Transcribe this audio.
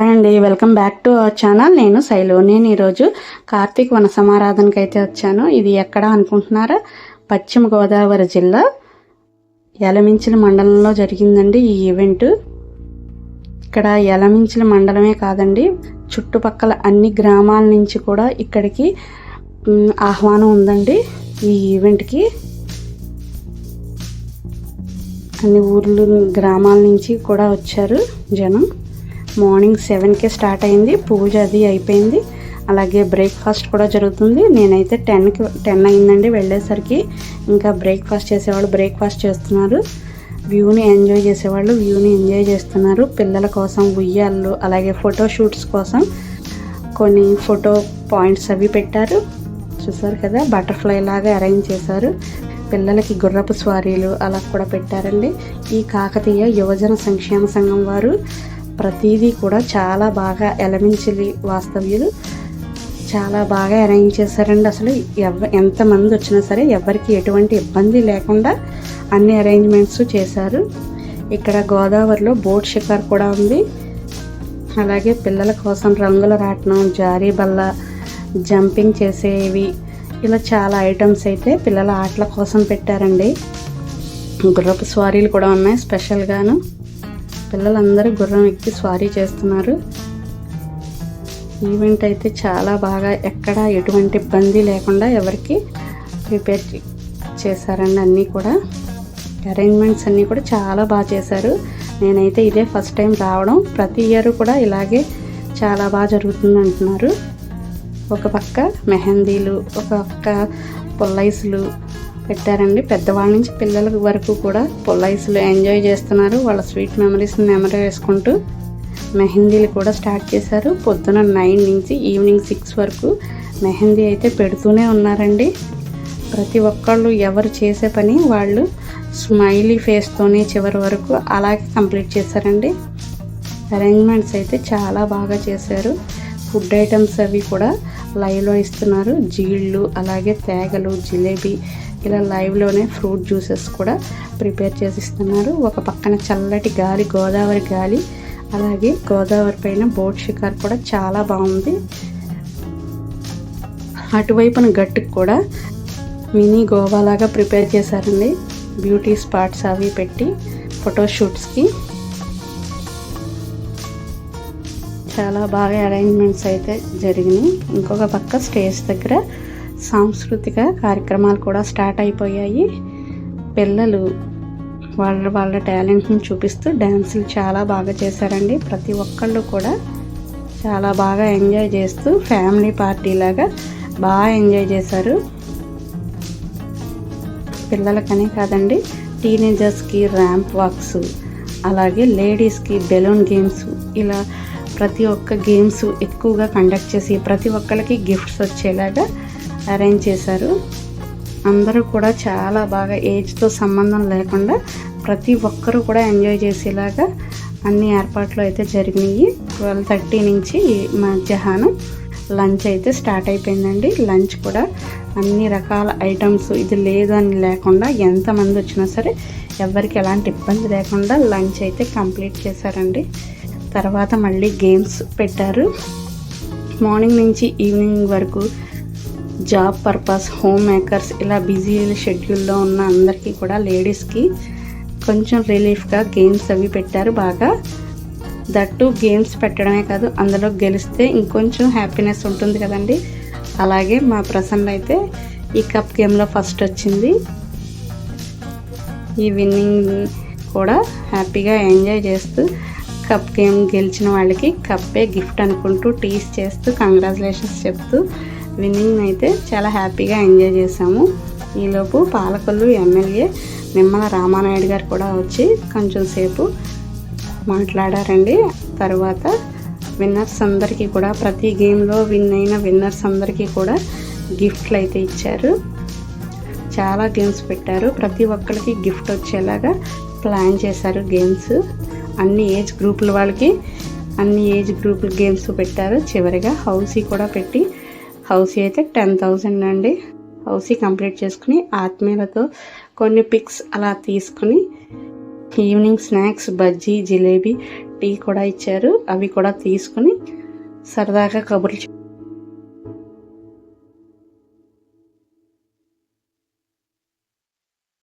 అండి welcome back to our channel నేను శైలు నేను ఈరోజు కార్తీక్ వన సమారాధనకి అయితే వచ్చాను. ఇది ఎక్కడ అనుకుంటున్నారా? పశ్చిమ గోదావరి జిల్లా యలమించిన మండలంలో జరిగిందండి ఈ ఈవెంట్ ఇక్కడ యలమించిన మండలమే కాదండి చుట్టుపక్కల అన్ని గ్రామాల నుంచి కూడా ఇక్కడికి ఆహ్వానం ఉందండి ఈ ఈవెంట్కి అన్ని ఊర్లు గ్రామాల నుంచి కూడా వచ్చారు జనం. మార్నింగ్ సెవెన్కే స్టార్ట్ అయింది. పూజ అది అయిపోయింది. అలాగే బ్రేక్ఫాస్ట్ కూడా జరుగుతుంది. నేనైతే టెన్కి టెన్ అయిందండి వెళ్ళేసరికి. ఇంకా బ్రేక్ఫాస్ట్ చేసేవాళ్ళు బ్రేక్ఫాస్ట్ చేస్తున్నారు. వ్యూని ఎంజాయ్ చేసేవాళ్ళు వ్యూని ఎంజాయ్ చేస్తున్నారు. పిల్లల కోసం ఉయ్యాళ్ళు అలాగే ఫోటో షూట్స్ కోసం కొన్ని ఫోటో పాయింట్స్ అవి పెట్టారు. చూసారు కదా? బటర్ఫ్లై లాగా అరేంజ్ చేశారు. పిల్లలకి గుర్రపు స్వారీలు అలా కూడా పెట్టారండి. ఈ కాకతీయ యువజన సంక్షేమ సంఘం వారు ప్రతిదీ కూడా చాలా బాగా ఎలమించలి వాస్తవ్యులు. చాలా బాగా అరేంజ్ చేశారండి అసలు ఎవ ఎంతమంది వచ్చినా సరే ఎవరికి ఎటువంటి ఇబ్బంది లేకుండా అన్ని అరేంజ్మెంట్స్ చేశారు. ఇక్కడ గోదావరిలో బోట్ షికార్ కూడా ఉంది. అలాగే పిల్లల కోసం రంగుల రాట్నం జారీ బల్ల జంపింగ్ చేసేవి ఇలా చాలా ఐటమ్స్ అయితే పిల్లల ఆటల కోసం పెట్టారండి. గుర్రపు స్వారీలు కూడా ఉన్నాయి స్పెషల్గాను. పిల్లలందరూ గుర్రం ఎక్కి స్వారీ చేస్తున్నారు. ఈవెంట్ అయితే చాలా బాగా ఎక్కడ ఎటువంటి ఇబ్బంది లేకుండా ఎవరికి ప్రిపేర్ చేశారండి అన్నీ కూడా. అరేంజ్మెంట్స్ అన్నీ కూడా చాలా బాగా చేశారు. నేనైతే ఇదే ఫస్ట్ టైం రావడం. ప్రతి ఇయర్ కూడా ఇలాగే చాలా బాగా జరుగుతుంది అంటున్నారు. ఒక పక్క మెహందీలు ఒక పక్క పొల్లైసులు పెట్టారండి. పెద్దవాళ్ళ నుంచి పిల్లల వరకు కూడా పొల్లైసులు ఎంజాయ్ చేస్తున్నారు. వాళ్ళ స్వీట్ మెమరీస్ని మెమరీ వేసుకుంటూ మెహందీలు కూడా స్టార్ట్ చేశారు. పొద్దున నైన్ నుంచి ఈవినింగ్ సిక్స్ వరకు మెహందీ అయితే పెడుతూనే ఉన్నారండి. ప్రతి ఒక్కళ్ళు ఎవరు చేసే పని వాళ్ళు స్మైలీ ఫేస్తోనే చివరి వరకు అలాగే కంప్లీట్ చేశారండి. అరేంజ్మెంట్స్ అయితే చాలా బాగా చేశారు. ఫుడ్ ఐటమ్స్ అవి కూడా లైవ్లో ఇస్తున్నారు. జీళ్ళు అలాగే తేగలు జిలేబీ ఇలా లైవ్లోనే ఫ్రూట్ జ్యూసెస్ కూడా ప్రిపేర్ చేసి ఇస్తున్నారు ఒక పక్కన చల్లటి గాలి గోదావరి గాలి అలాగే గోదావరి పైన బోట్ షికార్ కూడా చాలా బాగుంది. అటువైపున గట్టుకు కూడా మినీ గోవాలాగా ప్రిపేర్ చేశారండి. బ్యూటీ స్పాట్స్ అవి పెట్టి ఫోటోషూట్స్కి చాలా బాగా అరేంజ్మెంట్స్ అయితే జరిగినాయి. ఇంకొక పక్క స్టేజ్ దగ్గర సాంస్కృతిక కార్యక్రమాలు కూడా స్టార్ట్ అయిపోయాయి. పిల్లలు వాళ్ళ వాళ్ళ టాలెంట్ని చూపిస్తూ డ్యాన్సులు చాలా బాగా చేశారండి. ప్రతి ఒక్కళ్ళు కూడా చాలా బాగా ఎంజాయ్ చేస్తూ ఫ్యామిలీ పార్టీ లాగా బాగా ఎంజాయ్ చేశారు. పిల్లలకనే కాదండి టీనేజర్స్కి ర్యాంప్ వాక్స్ అలాగే లేడీస్కి బెలూన్ గేమ్స్ ఇలా ప్రతి ఒక్క గేమ్స్ ఎక్కువగా కండక్ట్ చేసి ప్రతి ఒక్కరికి గిఫ్ట్స్ వచ్చేలాగా అరేంజ్ చేశారు. అందరూ కూడా చాలా బాగా ఏజ్తో సంబంధం లేకుండా ప్రతి ఒక్కరూ కూడా ఎంజాయ్ చేసేలాగా అన్ని ఏర్పాట్లు అయితే జరిగినాయి. ట్వెల్వ్ థర్టీ నుంచి మధ్యాహ్నం లంచ్ అయితే స్టార్ట్ అయిపోయిందండి. లంచ్ కూడా అన్ని రకాల ఐటమ్స్ ఇది లేదు అని లేకుండా ఎంతమంది వచ్చినా సరే ఎవరికి ఎలాంటి ఇబ్బంది లేకుండా లంచ్ అయితే కంప్లీట్ చేశారండి. తర్వాత మళ్ళీ గేమ్స్ పెట్టారు. మార్నింగ్ నుంచి ఈవినింగ్ వరకు జాబ్ పర్పస్ హోమ్ మేకర్స్ ఇలా బిజీ షెడ్యూల్లో ఉన్న అందరికీ కూడా లేడీస్కి కొంచెం రిలీఫ్గా గేమ్స్ అవి పెట్టారు బాగా. దట్టు గేమ్స్ పెట్టడమే కాదు అందులో గెలిస్తే ఇంకొంచెం హ్యాపీనెస్ ఉంటుంది కదండి. అలాగే మా ప్రసన్న అయితే ఈ కప్ గేమ్లో ఫస్ట్ వచ్చింది. ఈ విన్నింగ్ కూడా హ్యాపీగా ఎంజాయ్ చేస్తూ కప్ గేమ్ గెలిచిన వాళ్ళకి కప్పే గిఫ్ట్ అనుకుంటూ టీస్ చేస్తూ కంగ్రాచులేషన్స్ చెప్తూ విన్నింగ్ అయితే చాలా హ్యాపీగా ఎంజాయ్ చేసాము ఈలోపు పాలకొల్లు ఎమ్మెల్యే నిమ్మల రామానాయుడు గారు కూడా వచ్చి కొంచెం సేపు మాట్లాడారండి. తర్వాత విన్నర్స్ అందరికీ కూడా ప్రతి గేమ్లో విన్ అయిన విన్నర్స్ అందరికీ కూడా గిఫ్ట్లు అయితే ఇచ్చారు. చాలా గేమ్స్ పెట్టారు. ప్రతి ఒక్కరికి గిఫ్ట్ వచ్చేలాగా ప్లాన్ చేశారు గేమ్స్. అన్ని ఏజ్ గ్రూపుల వాళ్ళకి అన్ని ఏజ్ గ్రూపుల గేమ్స్ పెట్టారు. చివరిగా హౌసీ కూడా పెట్టి హౌసీ అయితే టెన్ థౌజండ్ అండి. హౌసీ కంప్లీట్ చేసుకుని ఆత్మీయులతో కొన్ని పిక్స్ అలా తీసుకుని evening snacks bajji jalebi tea కూడా ఇచ్చారు. అవి కూడా తీసుకుని సరదాగా కబుర్లు చెప్-